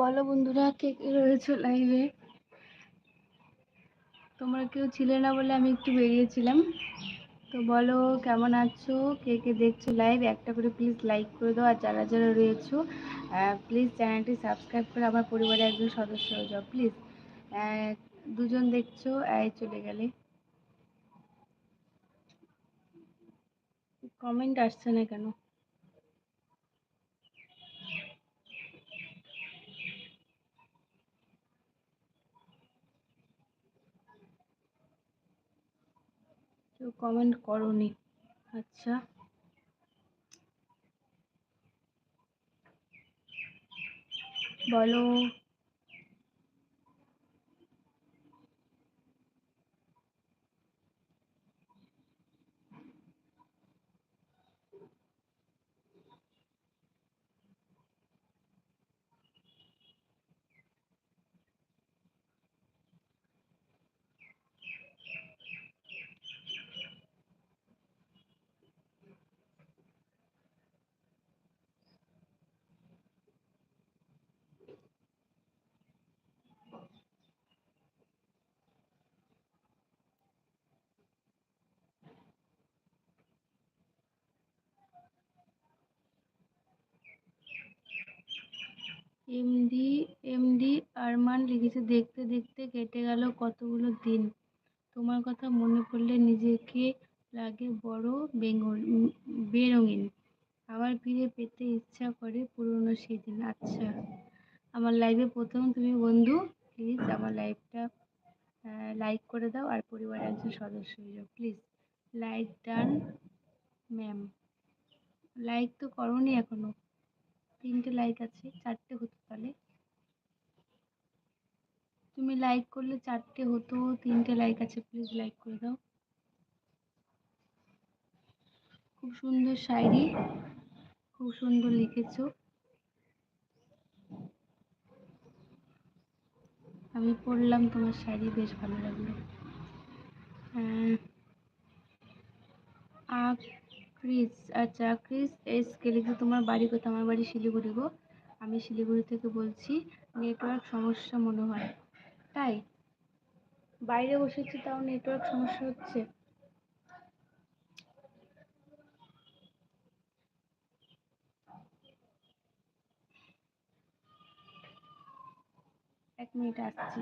বলো বন্ধুরা, কে কে রয়েছো লাইভে তোমরা কেউ ছিলে না বলে আমি একটু বেরিয়েছিলাম। তো বলো, কেমন আছো? কে কে দেখছ লাইভ একটা করে প্লিজ লাইক করে দাও। আর যারা যারা রয়েছো প্লিজ চ্যানেলটি সাবস্ক্রাইব করে আমার পরিবারের একজন সদস্য হয়ে যাও প্লিজ দুজন দেখছ এই চলে গেলে। কমেন্ট আসছে না কেন? কেউ কমেন্ট করনি। আচ্ছা। বলো। এমডি এমডি আরমান লিখেছে, দেখতে দেখতে কেটে গেল কতগুলো দিন। তোমার কথা মনে পড়লে নিজেকে লাগে বড় বেঙ্গল বেরঙিন। আবার ফিরে পেতে ইচ্ছা করে পুরনো সেদিন। আচ্ছা আমার লাইভে প্রথম তুমি বন্ধু। প্লিজ আমার লাইভটা লাইক করে দাও আর পরিবারের একজন সদস্য হয়ে যাও please, like done, ma'am. Like তো করনি এখনও। তিনটে লাইক আছে, চারটে হতো তাহলে। তুমি লাইক করলে চারটে হতো, তিনটে লাইক আছে প্লিজ লাইক করে দাও। খুব সুন্দর শায়রি খুব সুন্দর লিখেছো। আমি পড়লাম তোমার শাড়ি বেশ ভালো লাগল। ক্রিস আচ্ছা ক্রিস এস লিখে, তোমার বাড়ি কোথায়? আমার বাড়ি শিলিগুড়ি গো। আমি শিলিগুড়ি থেকে বলছি নেটওয়ার্ক সমস্যা মনে হয়। তাই, বাইরে বসেছি তাও নেটওয়ার্ক সমস্যা হচ্ছে। এক মিনিট আসছি।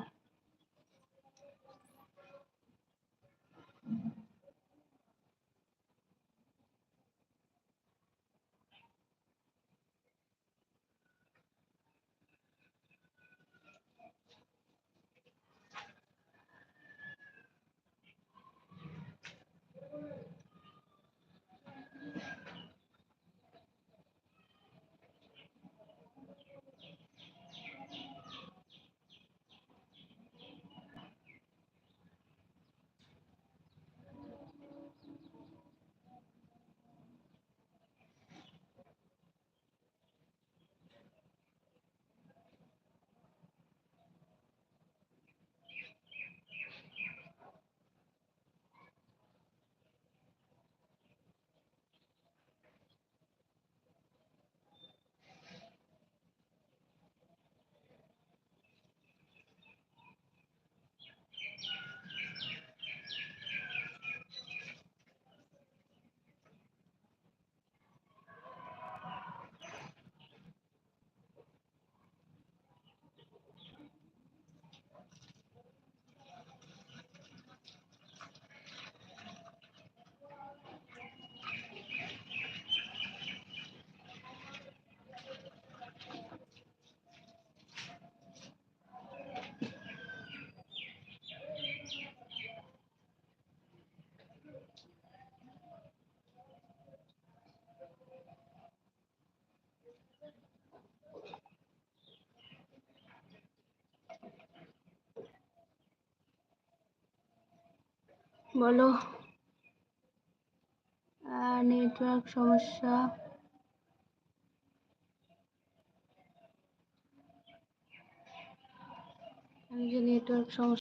বলো। নেটওয়ার্ক সমস্যা। আমি নেটওয়ার্ক সমস্যা